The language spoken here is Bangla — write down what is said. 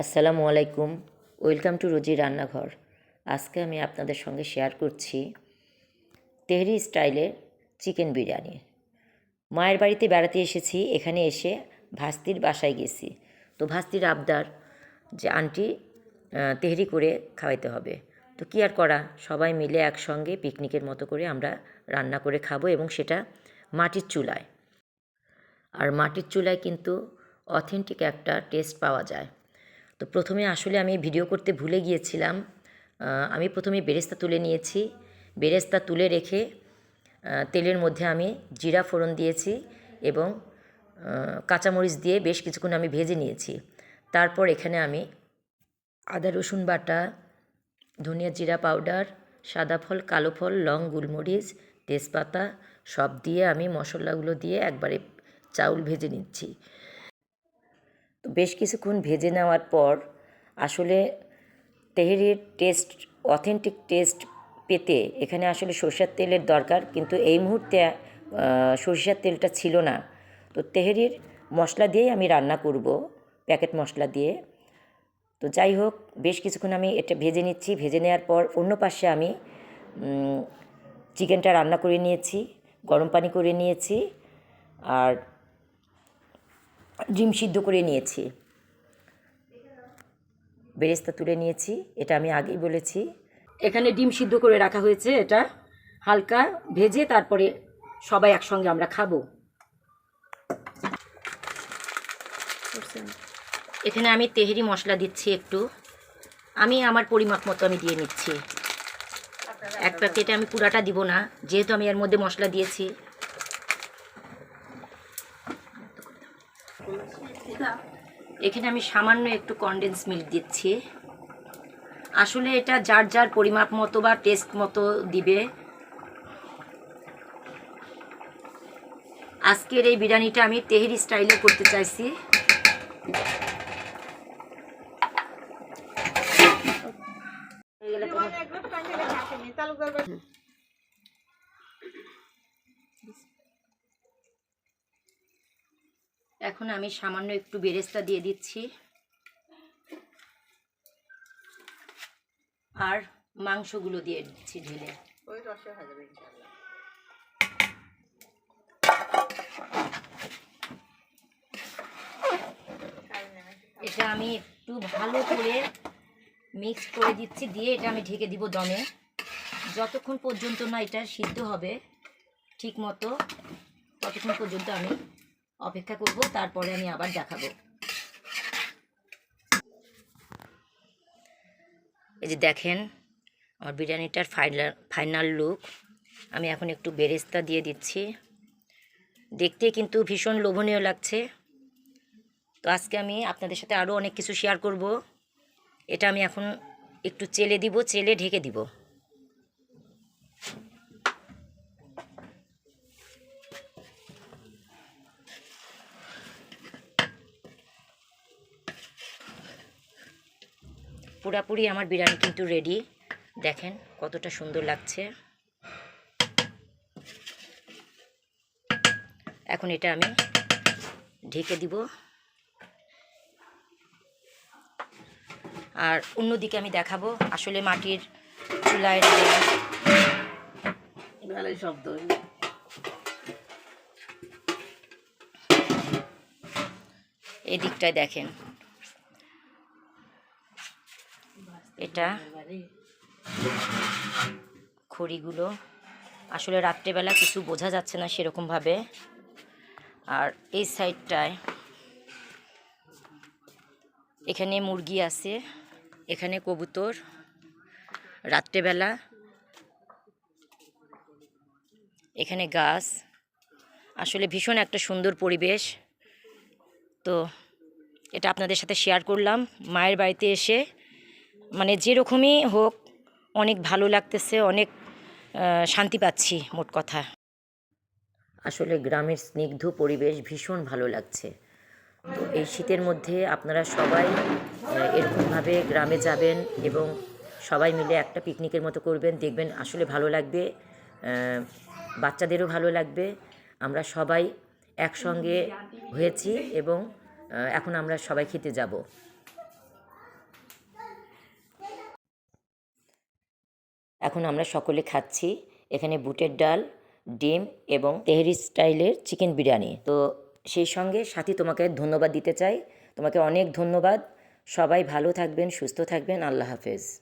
আসসালামু আলাইকুম। ওয়েলকাম টু রোজি রান্নাঘর। আজকে আমি আপনাদের সঙ্গে শেয়ার করছি তেহরি স্টাইলের চিকেন বিরিয়ানি। মায়ের বাড়িতে বেড়াতে এসেছি, এখানে এসে ভাস্তির বাসায় গেছি। তো ভাস্তির আবদার যে আন্টি তেহরি করে খাওয়াইতে হবে। তো কী আর করা, সবাই মিলে একসঙ্গে পিকনিকের মতো করে আমরা রান্না করে খাব এবং সেটা মাটির চুলায়। আর মাটির চুলায় কিন্তু অথেন্টিক একটা টেস্ট পাওয়া যায়। তো প্রথমে আসলে আমি ভিডিও করতে ভুলে গিয়েছিলাম। আমি প্রথমে বেরেস্তা তুলে নিয়েছি। বেরেস্তা তুলে রেখে তেলের মধ্যে আমি জিরা ফোড়ন দিয়েছি এবং কাঁচামরিচ দিয়ে বেশ কিছুক্ষণ আমি ভেজে নিয়েছি। তারপর এখানে আমি আদা, রসুন বাটা, ধনিয়া জিরা পাউডার, সাদা ফল, কালো ফল, লং, গোলমরিচ, তেজপাতা সব দিয়ে আমি মশলাগুলো দিয়ে একবারে চাউল ভেজে নিচ্ছি। তো বেশ কিছুক্ষণ ভেজে নেওয়ার পর আসলে তেহেরির টেস্ট, অথেন্টিক টেস্ট পেতে এখানে আসলে সরষের তেলের দরকার, কিন্তু এই মুহূর্তে সরিষার তেলটা ছিল না। তো তেহেরির মশলা দিয়েই আমি রান্না করব, প্যাকেট মশলা দিয়ে। তো যাই হোক, বেশ কিছুক্ষণ আমি এটা ভেজে নিচ্ছি। ভেজে নেওয়ার পর অন্য পাশে আমি চিকেনটা রান্না করে নিয়েছি, গরম পানি করে নিয়েছি। আর ডিম সিদ্ধ করে নিয়েছি। বেরেস্তা তুলে নিয়েছি, এটা আমি আগেই বলেছি। এখানে ডিম সিদ্ধ করে রাখা হয়েছে এটা। হালকা ভেজে তারপরে সবাই একসঙ্গে আমরা খাব। এখানে আমি তেহেরি মশলা দিচ্ছি একটু। আমি আমার পরিমাপ মতো আমি দিয়ে নিচ্ছি। এক প্যাকেটে আমি পুরাটা দিব না, যেহেতু আমি এর মধ্যে মশলা দিয়েছি। এখানে আমি সামান্য একটু কনডেন্স মিল্ক দিচ্ছি। আসলে এটা যার যার পরিমাপ মতো বা টেস্ট মতো দিবে। আজকের এই বিরিয়ানিটা আমি তেহেরি স্টাইলে করতে চাইছি। এখন আমি সামান্য একটু বেরেস্তা দিয়ে দিচ্ছি। আর মাংসগুলো দিয়ে দিচ্ছি ঢেলে। এটা আমি একটু ভালো করে মিক্স করে দিচ্ছি দিয়ে এটা আমি ঢেকে দিব দমে। যতক্ষণ পর্যন্ত না এটা সিদ্ধ হবে ঠিক মতো ততক্ষণ পর্যন্ত আমি অপেক্ষা করব, তারপরে আমি আবার দেখাবো। এই যে দেখেন, আমার বিরিয়ানিটার ফাইনাল ফাইনাল লুক আমি এখন একটু বেরেস্তা দিয়ে দিচ্ছি। দেখতে কিন্তু ভীষণ লোভনীয় লাগছে। তো আজকে আমি আপনাদের সাথে আরও অনেক কিছু শেয়ার করব। এটা আমি এখন একটু চেলে দিব, চেলে ঢেকে দিব। পুরাপুরি আমার বিরিয়ানি কিন্তু রেডি দেখেন কতটা সুন্দর লাগছে। এখন এটা আমি ঢেকে দিব। আর অন্যদিকে আমি দেখাবো আসলে মাটির চুলায় শব্দ। এই দিকটায় দেখেন। এটা। খড়িগুলো। আসলে রাত্রেবেলা কিছু বোঝা যাচ্ছে না সেরকমভাবে। আর এই সাইডটায় এখানে মুরগি আছে, এখানে কবুতর, রাত্রেবেলা এখানে গাছ। আসলে ভীষণ একটা সুন্দর পরিবেশ। তো এটা আপনাদের সাথে শেয়ার করলাম। মায়ের বাড়িতে এসে মানে যেরকমই হোক, অনেক ভালো লাগতেছে, অনেক শান্তি পাচ্ছি মোট কথা। আসলে গ্রামের স্নিগ্ধ পরিবেশ ভীষণ ভালো লাগছে। তো এই শীতের মধ্যে আপনারা সবাই এরকমভাবে গ্রামে যাবেন এবং সবাই মিলে একটা পিকনিকের মতো করবেন, দেখবেন আসলে ভালো লাগবে বাচ্চাদেরও ভালো লাগবে। আমরা সবাই একসঙ্গে হয়েছি এবং এখন আমরা সবাই খেতে যাব। এখন আমরা সকলে খাচ্ছি। এখানে বুটের ডাল, ডিম এবং তেহরি স্টাইলের চিকেন বিরিয়ানি। তো সেই সঙ্গে সাথী তোমাকে ধন্যবাদ দিতে চাই। তোমাকে অনেক ধন্যবাদ। সবাই ভালো থাকবেন, সুস্থ থাকবেন। আল্লাহ হাফেজ।